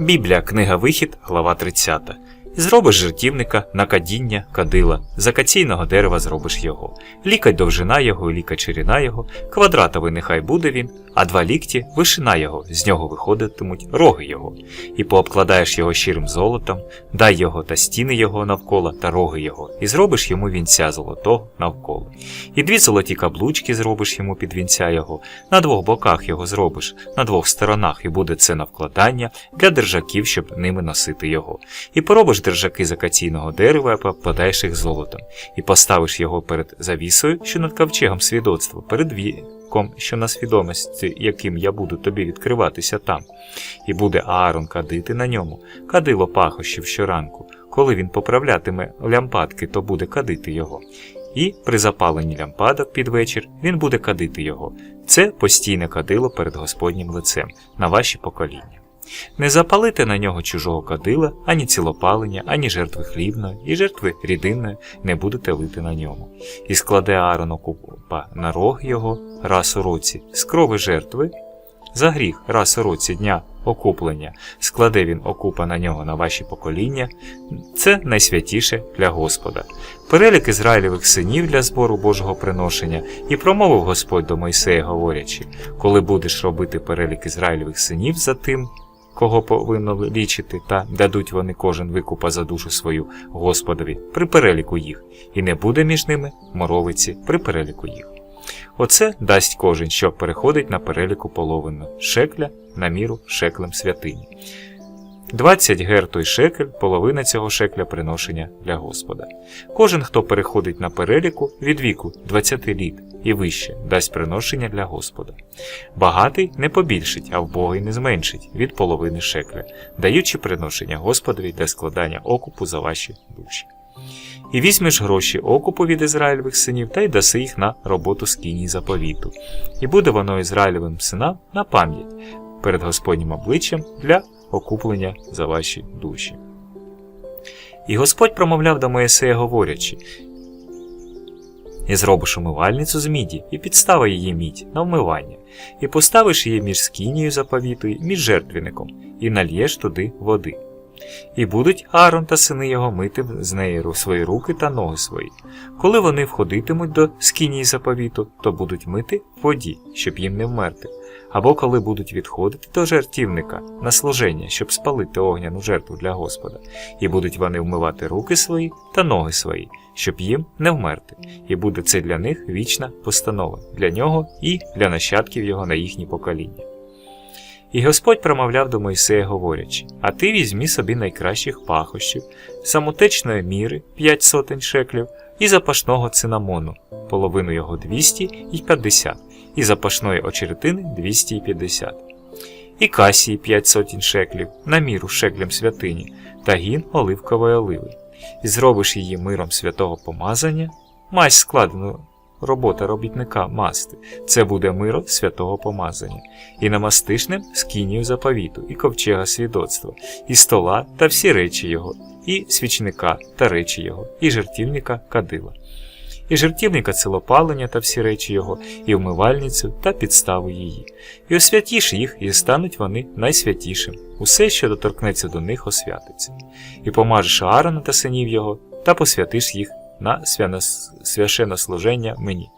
Біблія, книга Вихід, глава 30. І зробиш жертівника на кадіння, кадила, з акаційного дерева зробиш його. Лікать довжина його і ширина його, квадратовий нехай буде він, а два лікті вишина його, з нього виходитимуть роги його. І пообкладаєш його щирим золотом, дай його та стіни його навколо та роги його, і зробиш йому вінця золотого навколо. І дві золоті каблучки зробиш йому під вінця його, на двох боках його зробиш, на двох сторонах, і буде це на вкладання для держаків, щоб ними носити його. І поробиш держаки з акаційного дерева, і подаєш їх золотом, і поставиш його перед завісою, що над ковчегом свідоцтва, перед віком, що на свідомості, яким я буду тобі відкриватися там. І буде Аарон кадити на ньому, кадило пахощів щоранку. Коли він поправлятиме лямпадки, то буде кадити його. І при запаленні лямпадок під вечір він буде кадити його. Це постійне кадило перед Господнім лицем на ваші покоління. Не запалите на нього чужого кадила, ані цілопалення, ані жертви хлібної, і жертви рідинної не будете лити на ньому. І складе Аарон окупа на рог його раз у році, з крови жертви, за гріх раз у році дня окуплення, складе він окупа на нього на ваші покоління, це найсвятіше для Господа. Перелік Ізраїлевих синів для збору Божого приношення, і промовив Господь до Мойсея, говорячи: коли будеш робити перелік Ізраїлевих синів за тим, кого повинно лічити, та дадуть вони кожен викупа за душу свою Господові при переліку їх, і не буде між ними моровиці при переліку їх. Оце дасть кожен, що переходить на переліку половину шекля на міру шеклем святині. 20 гер той шекель, половина цього шекля приношення для Господа. Кожен, хто переходить на переліку від віку 20 літ і вище, дасть приношення для Господа. Багатий не побільшить, а вбогий не зменшить від половини шекля, даючи приношення Господові для складання окупу за ваші душі. І візьмеш гроші окупу від Ізраїльових синів та й даси їх на роботу скиній заповіту. І буде воно Ізраїлевим синам на пам'ять перед Господнім обличчям для окуплення за ваші душі. І Господь промовляв до Моїсея, говорячи: І зробиш умивальницю з міді, і підстава її мідь на вмивання, і поставиш її між скінією заповітою, між жертвенником, і нальєш туди води. І будуть Аарон та сини його мити з неї свої руки та ноги свої. Коли вони входитимуть до скінії заповіту, то будуть мити в воді, щоб їм не вмерти. Або коли будуть відходити до жертівника на служення, щоб спалити огняну жертву для Господа, і будуть вони вмивати руки свої та ноги свої, щоб їм не вмерти, і буде це для них вічна постанова, для нього і для нащадків його на їхні покоління. І Господь промовляв до Мойсея, говорячи: А ти візьмі собі найкращих пахощів, самотечної міри п'ять сотень шеклів, і запашного цинамону, половину його 200 і запашної очеретини 250, і касії п'ять сотень шеклів, на міру шеклям святині, та гін оливкової оливи, і зробиш її миром святого помазання, мазь складену робота робітника масти, це буде миро святого помазання, і намастиш ним скинію заповіту, і ковчега свідоцтва, і стола та всі речі його, і свічника та речі його, і жертівника кадила, і жертівника целопалення та всі речі його, і вмивальницю та підставу її, і освятіш їх, і стануть вони найсвятішим. Усе, що доторкнеться до них, освятиться, і помажеш Аарона та синів його, та посвятиш їх на священнослуження мені.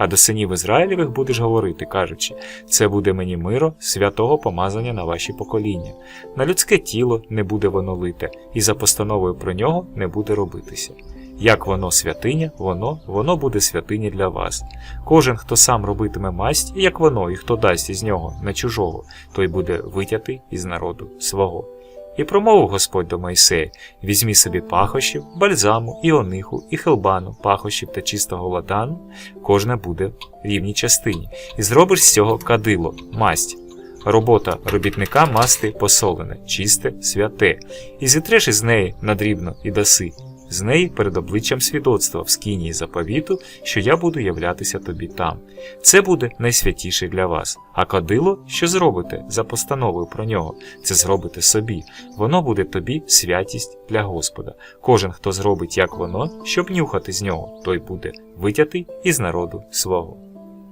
А до синів Ізраїлевих будеш говорити, кажучи, це буде мені миро, святого помазання на ваші покоління. На людське тіло не буде воно лите, і за постановою про нього не буде робитися. Як воно святиня, воно, воно буде святиня для вас. Кожен, хто сам робитиме масть, як воно, і хто дасть із нього на чужого, той буде витятий із народу свого. І промовив Господь до Мойсея: візьмі собі пахощів, бальзаму, іониху, і хелбану, пахощів та чистого ладану, кожна буде в рівній частині, і зробиш з цього кадило, масть. Робота робітника масти посолене, чисте, святе, і зітреш із неї надрібно і даси, з неї перед обличчям свідоцтва в скинії заповіту, що я буду являтися тобі там. Це буде найсвятіше для вас. А кадило, що зробите за постановою про нього, це зробите собі. Воно буде тобі святість для Господа. Кожен, хто зробить як воно, щоб нюхати з нього, той буде витятий із народу свого.